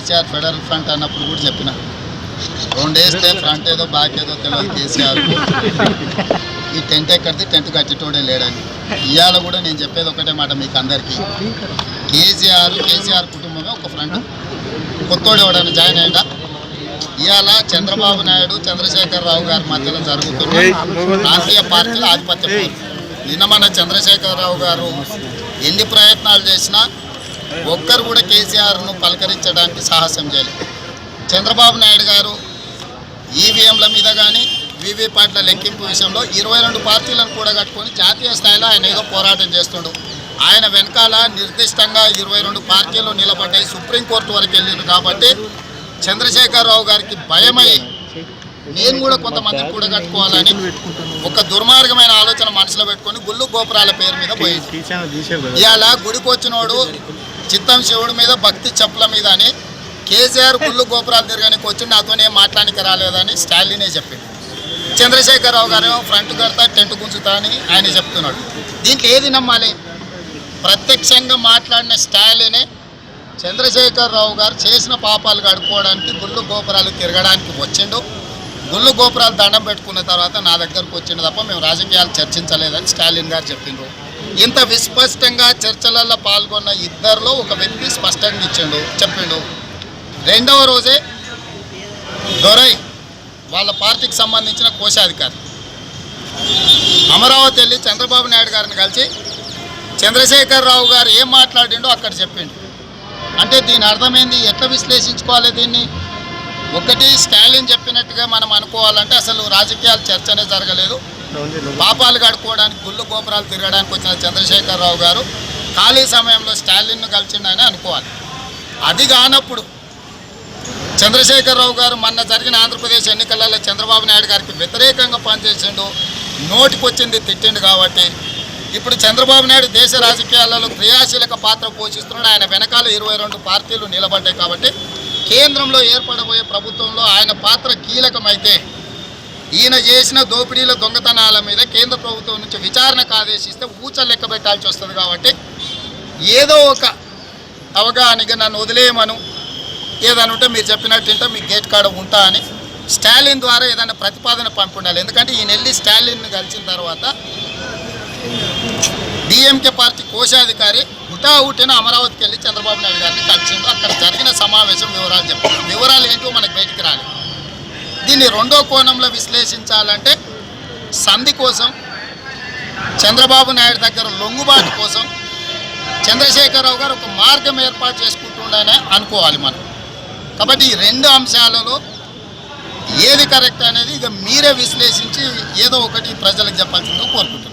KCR federal front అన్నప్పుడు కూడా చెప్పిన. రెండు వేస్తే ఫ్రంట్ ఏదో బ్యాక్ ఏదో తెలియదు కేసీఆర్. ఈ టెంట్ ఎక్కడిది? టెంట్ కట్టేటోడే లేడని. ఇవాళ కూడా నేను చెప్పేది ఒకటే మాట మీకు అందరికీ. కేసీఆర్ కేసీఆర్ కుటుంబమే ఒక ఫ్రంట్. కొత్తోడు ఎవడైనా జాయిన్ అయ్యిందా ఇవాళ చంద్రబాబు నాయుడు చంద్రశేఖర్ రావు గారి మధ్యలో జరుగుతున్న ప్రాంతీయ పార్టీల ఆధిపత్య. నిన్న మన చంద్రశేఖర్ రావు గారు ఎన్ని ప్రయత్నాలు చేసినా ఒక్కరు కూడా కేసీఆర్ను పలకరించడానికి సాహసం చేయలేదు. చంద్రబాబు నాయుడు గారు ఈవీఎంల మీద కానీ వీవీప్యాట్ల లెక్కింపు విషయంలో ఇరవై రెండు పార్టీలను కూడా కట్టుకొని జాతీయ స్థాయిలో ఆయన ఏదో పోరాటం చేస్తుండు. ఆయన వెనకాల నిర్దిష్టంగా ఇరవై రెండు పార్టీలు నిలబడ్డాయి. సుప్రీంకోర్టు వరకు వెళ్ళింది కాబట్టి చంద్రశేఖరరావు గారికి భయమై నేను కూడా కొంతమందిని కూడా కట్టుకోవాలని ఒక దుర్మార్గమైన ఆలోచన మనసులో పెట్టుకొని గుళ్ళు గోపురాల పేరు మీద పోయింది. ఇవాళ గుడికి వచ్చినోడు చిత్తం శివుడి మీద భక్తి చెప్పుల మీద అని కేసీఆర్ గుళ్ళు గోపురాలు తిరగడానికి వచ్చి నాతోనే మాట్లాడానికి రాలేదని స్టాలినే చెప్పింది చంద్రశేఖరరావు గారు ఫ్రంట్ కడతా టెంట్ గుంచుతా అని ఆయన చెప్తున్నాడు. దీంట్లో ఏది నమ్మాలి? ప్రత్యక్షంగా మాట్లాడిన స్టాలినే చంద్రశేఖరరావు గారు చేసిన పాపాలు గడుపుకోవడానికి గుళ్ళు గోపురాలు తిరగడానికి వచ్చిండు. గుళ్ళు గోపురాలు దండం పెట్టుకున్న తర్వాత నా దగ్గరకు వచ్చిండు తప్ప మేము రాజకీయాలు చర్చించలేదని స్టాలిన్ గారు చెప్పిండ్రు. ఇంత విస్పష్టంగా చర్చలలో పాల్గొన్న ఇద్దరిలో ఒక వ్యక్తి స్పష్టంగా ఇచ్చిండు చెప్పిండు. రెండవ రోజే దొరై వాళ్ళ పార్టీకి సంబంధించిన కోశాధికారి. అమరావతి వెళ్ళి చంద్రబాబు నాయుడు గారిని కలిసి చంద్రశేఖరరావు గారు ఏం మాట్లాడిండో అక్కడ చెప్పిండు. అంటే దీని అర్థమైంది? ఎట్లా విశ్లేషించుకోవాలి దీన్ని? ఒకటి స్టాలిన్ చెప్పినట్టుగా మనం అనుకోవాలంటే అసలు రాజకీయాలు చర్చనే జరగలేదు. పాపాలు కడుక్కోవడానికి గుళ్ళు గోపురాలు తిరగడానికి వచ్చిన చంద్రశేఖరరావు గారు ఖాళీ సమయంలో స్టాలిన్ను కలిసిండని అనుకోవాలి. అది కానప్పుడు చంద్రశేఖరరావు గారు మొన్న జరిగిన ఆంధ్రప్రదేశ్ ఎన్నికలలో చంద్రబాబు నాయుడు గారికి వ్యతిరేకంగా పనిచేసిండు నోటికొచ్చింది తిట్టిండు కాబట్టి ఇప్పుడు చంద్రబాబు నాయుడు దేశ రాజకీయాలలో క్రియాశీలక పాత్ర పోషిస్తున్నాడు. ఆయన వెనకాల ఇరవై రెండు పార్టీలు నిలబడ్డాయి కాబట్టి కేంద్రంలో ఏర్పడబోయే ప్రభుత్వంలో ఆయన పాత్ర కీలకమైతే ఈయన చేసిన దోపిడీల దొంగతనాల మీద కేంద్ర ప్రభుత్వం నుంచి విచారణకు ఆదేశిస్తే ఊచ లెక్క పెట్టాల్సి వస్తుంది కాబట్టి ఏదో ఒక అవగాహనగా నన్ను వదిలేయమను. ఏదైనా ఉంటే మీరు చెప్పినట్టుంటే మీ గేట్ కాడ ఉంటా అని స్టాలిన్ ద్వారా ఏదైనా ప్రతిపాదన పంపిండాలి. ఎందుకంటే ఈయన వెళ్ళి స్టాలిన్ కలిసిన తర్వాత డిఎంకే పార్టీ కోశాధికారి హుటాహుటిన అమరావతికి వెళ్ళి చంద్రబాబు నాయుడు గారిని కలిసిండు అక్కడ జరిగిన సమావేశం వివరాలు చెప్పారు వివరాలు ఏంటో మనకు బయటికి రాలేదు. దీన్ని రెండో కోణంలో విశ్లేషించాలంటే సంధి కోసం చంద్రబాబు నాయుడు దగ్గర లొంగుబాటు కోసం చంద్రశేఖరరావు గారు ఒక మార్గం ఏర్పాటు చేసుకుంటుండనే అనుకోవాలి మనం. కాబట్టి ఈ రెండు అంశాలలో ఏది కరెక్ట్ అనేది ఇక మీరే విశ్లేషించి ఏదో ఒకటి ప్రజలకు చెప్పాల్సిందో కోరుకుంటున్నాను